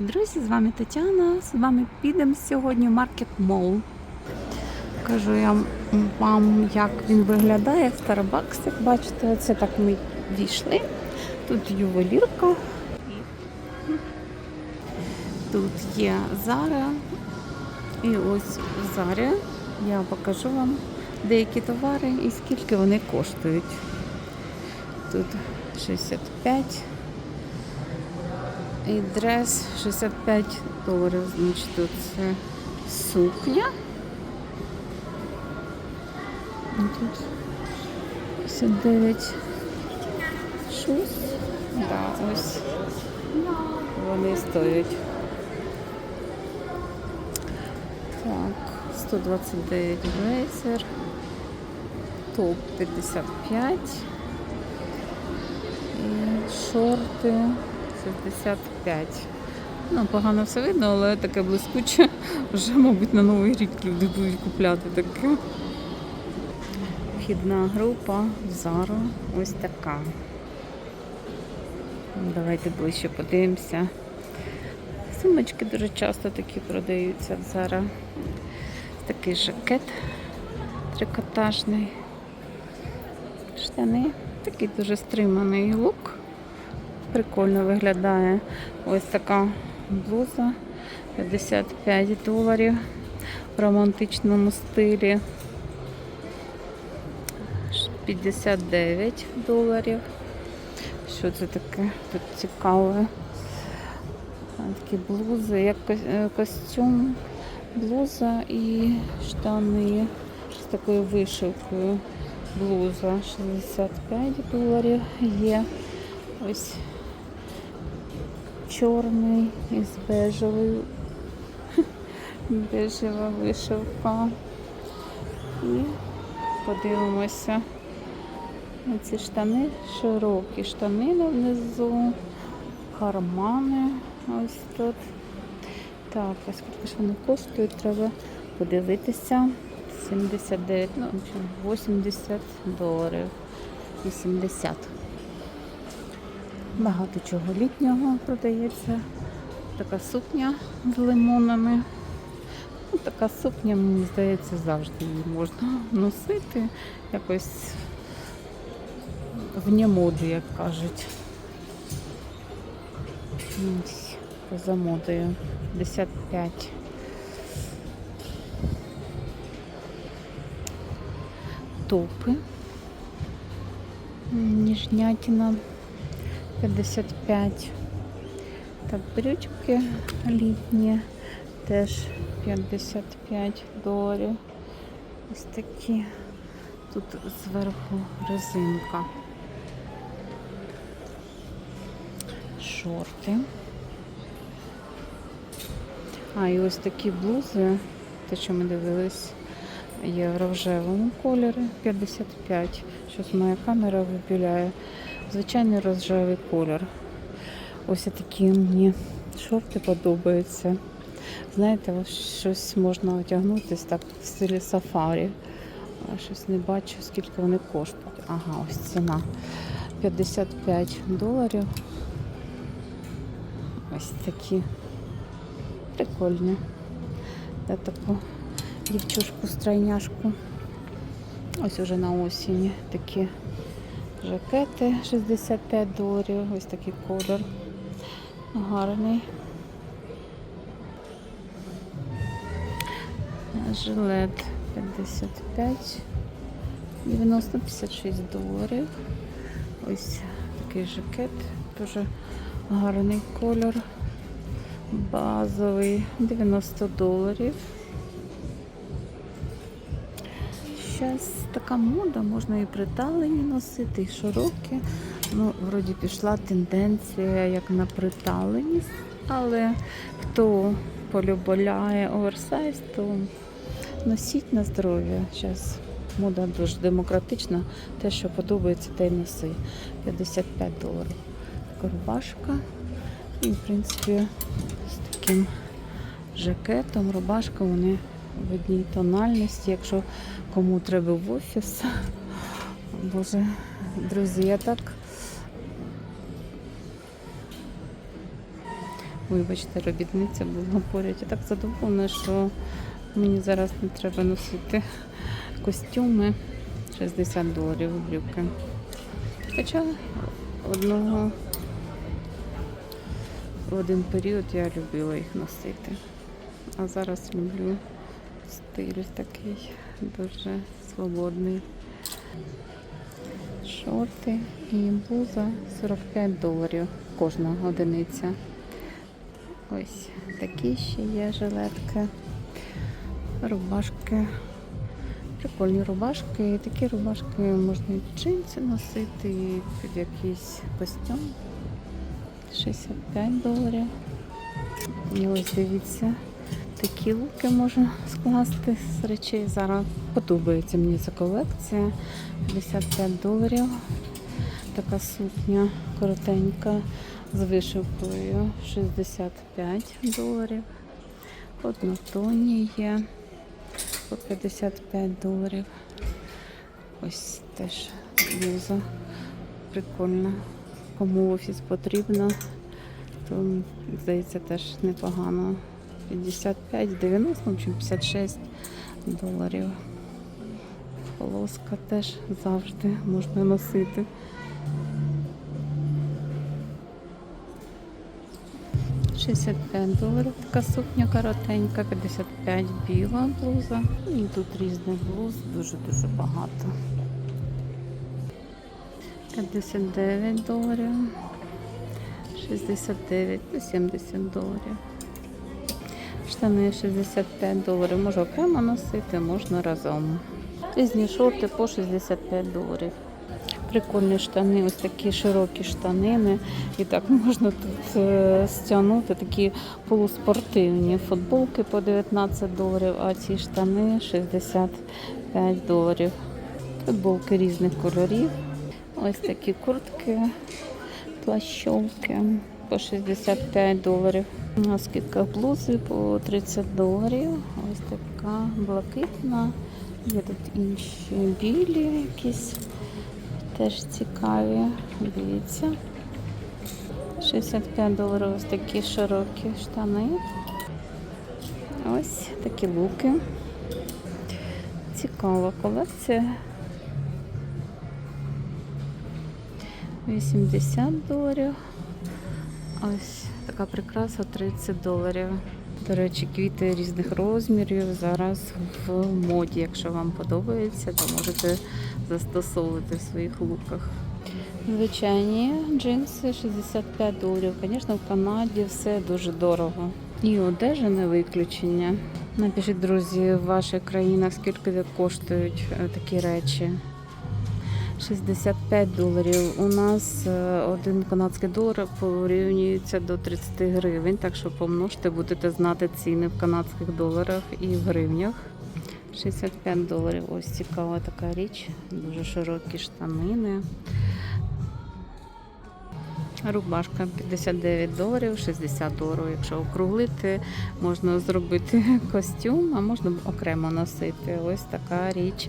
Друзі, з вами Тетяна. З вами підемо сьогодні в Маркет Мол. Покажу я вам, як він виглядає в Starbucks. Як бачите, це так ми війшли. Тут ювелірка. Тут є Зара. І ось в Зарі я покажу вам деякі товари і скільки вони коштують. Тут 65 і дрес 65 доларів, значить тут це сукня. І тут 59 шуз. Да, ось вони стоять. Так, 129 блейзер, топ 55 і шорти 65. Ну, погано все видно, але таке блискуче. Вже, мабуть, на Новий рік люди будуть купляти таке. Вхідна група Зару ось така. Давайте ближче подивимося. Сумочки дуже часто такі продаються в Зара. Такий жакет трикотажний. Штани. Такий дуже стриманий лук. Прикольно виглядає. Ось така блуза 55 доларів в романтичному стилі. 59 доларів. Що це таке? Тут цікаве. Такі блузи, як е, костюм, блуза і штани з такою вишивкою. Блуза 65 доларів є. Ось чорний із бежевою. Бежева вишивка. І подивимося на ці штани, широкі штани внизу, кармани ось тут. Так, а скільки ж вони коштують, треба подивитися. 79, ну, 80 доларів. 80. Багато чого літнього продається. Така сукня з лимонами. Ну, така сукня, мені здається, завжди її можна носити. Якось вне моди, як кажуть. Ось, Поза модою. 55. Топи. Ніжнятина 55. Так, брючки літні теж 55 доларів. Ось такі. Тут зверху резинка. Шорти. А, і ось такі блузи, те, що ми дивились, є в рожевому кольорі 55. Щось моя камера вибіляє. Звичайний рожевий колір. Ось такі мені шорти подобаються. Знаєте, ось щось можна одягнутися так в стилі сафарі. Щось не бачу, скільки вони коштують. Ага, ось ціна 55 доларів. Ось такі прикольні. Я таку дівчушку-стройняшку. Ось уже на осені такі жакети 65 доларів. Ось такий колір. Гарний. Жилет 55, 90, 56 доларів. Ось такий жакет, дуже гарний колір. Базовий 90 доларів. Зараз така мода, можна і приталені носити, і широкі. Ну, вроді пішла тенденція як на приталеність, але хто полюбляє оверсайз, то носіть на здоров'я. Зараз мода дуже демократична. Те, що подобається, те й носи. 55 доларів. Така рубашка. І, в принципі, з таким жакетом, рубашка, вони в одній тональності. Якщо кому треба в офіс. Боже, друзі, я так Вибачте, робітниця була поряд. Я так задоволена, що мені зараз не треба носити костюми 60 доларів брюки. Хоча одного в один період я любила їх носити. А зараз люблю стиль такий дуже свободний. Шорти і блуза 45 доларів кожна одиниця. Ось такі ще є жилетки, рубашки. Прикольні рубашки. І такі рубашки можна і джинси носити, і під якийсь костюм. 65 доларів. І ось дивіться, такі луки можна скласти з речей. Зараз подобається мені ця колекція. 55 доларів. Така сукня коротенька з вишивкою 65 доларів. Однотонні є по 55 доларів. Ось теж блуза прикольна. Кому офіс потрібно, то здається теж непогано. 55, 90, в общем 56 доларів. Полоска теж завжди можна носити. Шістдесят п'ять доларів така сукня коротенька, 55 біла блуза. І тут різних блуз дуже-дуже багато. 59 доларів, 69, ну, 70 доларів. Штани 65 доларів. Можу окремо носити, можна разом. Різні шорти по 65 доларів. Прикольні штани, ось такі широкі штанини. І так можна тут е, стягнути такі полуспортивні футболки по 19 доларів, а ці штани 65 доларів. Футболки різних кольорів. Ось такі куртки, плащовки по 65 доларів. На скидках блузи по 30 доларів. Ось така блакитна. Є тут інші білі якісь. Теж цікаві. Дивіться. 65 доларів ось такі широкі штани. Ось такі луки. Цікава колекція. 80 доларів. Ось така прикраса 30 доларів. До речі, квіти різних розмірів зараз в моді. Якщо вам подобається, то можете застосовувати в своїх луках. Звичайні джинси 65 доларів. Звісно, в Канаді все дуже дорого. І одежа не виключення. Напишіть, друзі, в ваших країнах скільки коштують е, такі речі. 65 доларів. У нас е, один канадський долар порівнюється до 30 гривень, так що помножте, будете знати ціни в канадських доларах і в гривнях. 65 доларів. Ось цікава така річ. Дуже широкі штанини. Рубашка 59 доларів, 60 доларів. Якщо округлити, можна зробити костюм, а можна окремо носити. Ось така річ.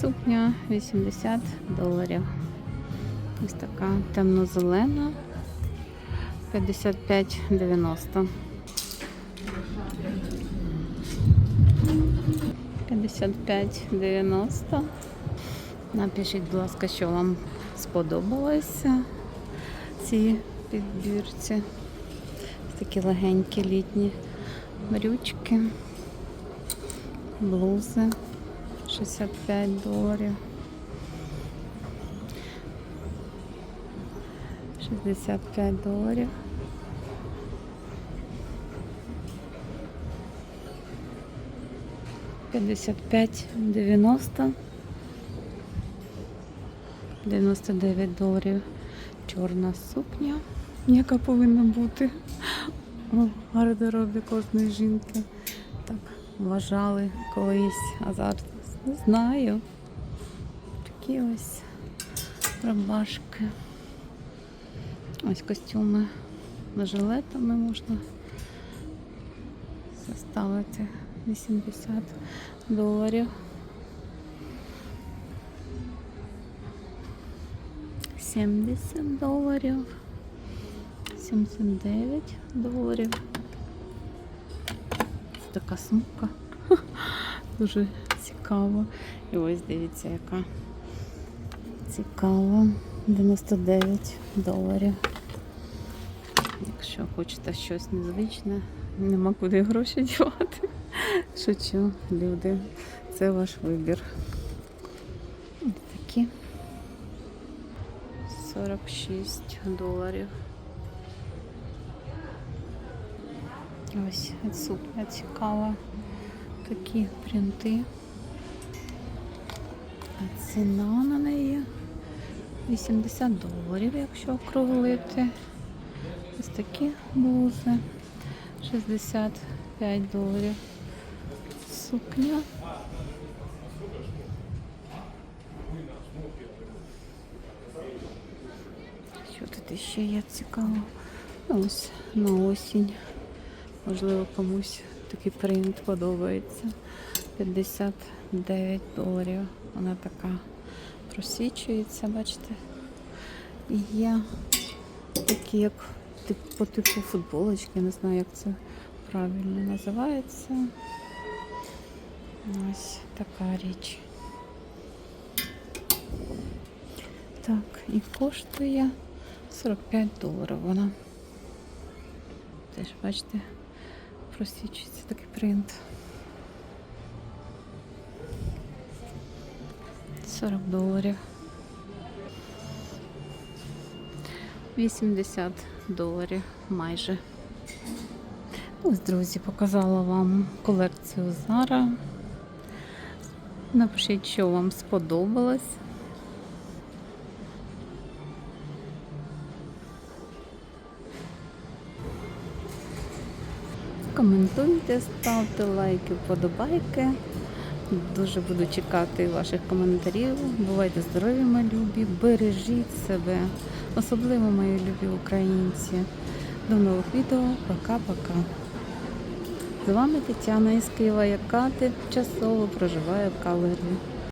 Сукня 80 доларів. Ось така темно-зелена. 55,90. 55,90. Напишіть, будь ласка, що вам сподобалося ці підбірці. Такі легенькі літні брючки, блузи. 65 доларів. 65 доларів. П'ятдесят п'ять дев'яносто. 99 доларів. Чорна сукня, яка повинна бути у гардеробі кожної жінки. Так вважали колись, а зараз знаю. Такі ось рубашки. Ось костюми жилетами можна заставити 80 доларів. 70 доларів. 79 доларів. Така сумка. Дуже цікаво. І ось дивіться, яка цікава. 99 доларів. Якщо хочете щось незвичне, нема куди гроші дівати. Шучу, люди. Це ваш вибір. Ось такі. 46 доларів. Ось сукня цікава. Такі принти. Ціна на неї 80 доларів, якщо округлити. Ось такі блузи. 65 доларів. Сукня. Що тут ще є цікаво? Ну, Ось на осінь. Можливо, комусь такий принт подобається. 59 доларів. Вона така просічується, бачите? І є такі, як по типу футболочки, не знаю, як це правильно називається. Ось така річ. Так, і коштує 45 доларів вона. Теж, бачите, просвічується такий принт. 40 доларів. 80 доларів майже. Ось, друзі, показала вам колекцію Zara. Напишіть, що вам сподобалось. Коментуйте, ставте лайки, вподобайки. Дуже буду чекати ваших коментарів. Бувайте здорові, мої любі, бережіть себе, особливо мої любі українці. До нових відео. Пока-пока. З вами Тетяна із Києва, яка тимчасово проживає в Калері.